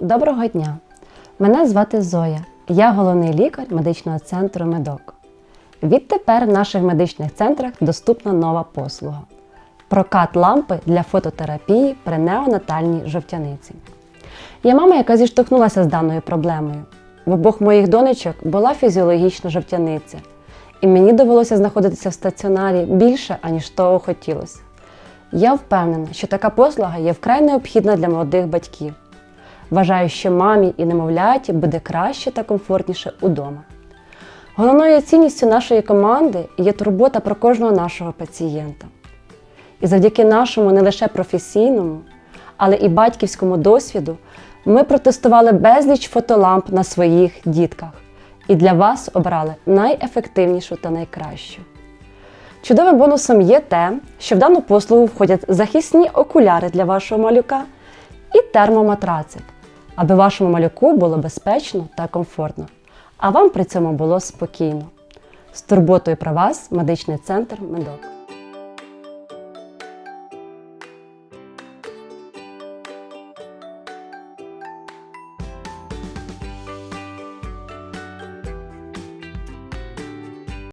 Доброго дня! Мене звати Зоя. Я головний лікар медичного центру Медок. Відтепер в наших медичних центрах доступна нова послуга прокат лампи для фототерапії при неонатальній жовтяниці. Я мама, яка зіштовхнулася з даною проблемою. В обох моїх донечок була фізіологічна жовтяниця, і мені довелося знаходитися в стаціонарі більше, аніж того хотілося. Я впевнена, що така послуга є вкрай необхідна для молодих батьків. Вважаю, що мамі і немовляті буде краще та комфортніше удома. Головною цінністю нашої команди є турбота про кожного нашого пацієнта. І завдяки нашому не лише професійному, але і батьківському досвіду ми протестували безліч фотоламп на своїх дітках і для вас обрали найефективнішу та найкращу. Чудовим бонусом є те, що в дану послугу входять захисні окуляри для вашого малюка і термоматрацик, аби вашому малюку було безпечно та комфортно, а вам при цьому було спокійно. З турботою про вас медичний центр Медок.